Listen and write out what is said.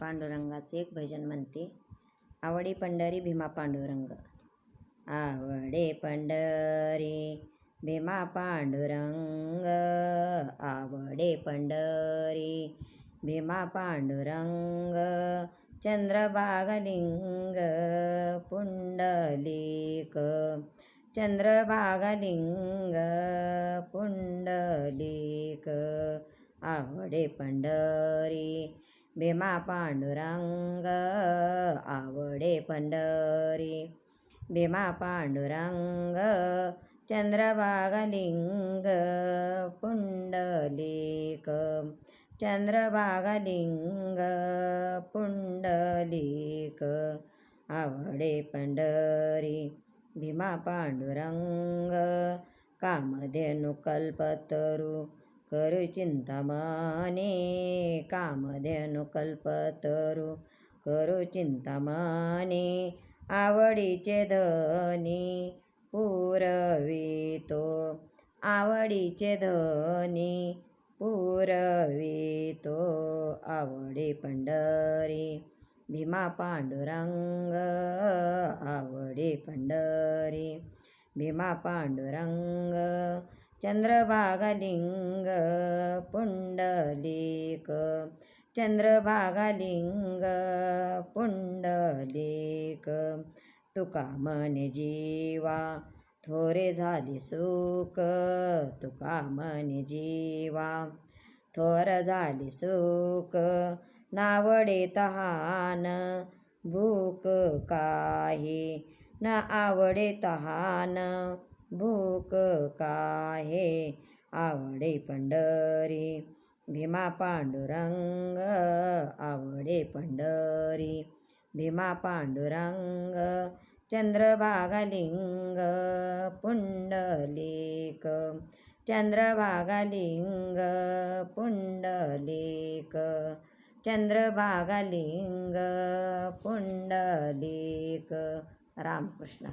पांडुरंगाचे एक भजन म्हणते आवडी पंढरी भीमा पांडुरंग. आवडे पंढरी भीमा पांडुरंग. आवडे पंढरी भीमा पांडुरंग. चंद्रभागलिंग पुंडलिक. चंद्रभागलिंग पुंडलिक. आवडे पंढरी भीमा पांडुरंग आवडे पंढरी. भीमा पांडुरंग चंद्रभागलिंग पुंडलिक. चंद्रभागलिंग पुंडलिक. आवडे पंढरी. भीमा पांडुरंग कामधेनु कल्पतरू. करू चिंतामणे कामधेनु कल्पतरू. करू चिंतामणे आवडीचे धनी पुरवितो. आवडीचे धनी पुरवितो. आवडी पंढरी भीमा पांडुरंग. आवडे पंढरी भीमा पांडुरंग. चंद्रभागलिंग पुंडलिक. चंद्रभागलिंग पुंडलिक. तुका म्हणे जीवा थोरे झाले सुख. तुका म्हणे जीवा थोर झाले सुख. नावडे तहान भूक काही. न आवडे तहान भूक काहे? आवडे पंढरी भीमा पांडुरंग आवडे पंढरी भीमा पांडुरंग चंद्रभागालिंग पुंडलिक चंद्रभागालिंग पुंडलिक चंद्रभागालिंग पुंडलिक रामकृष्ण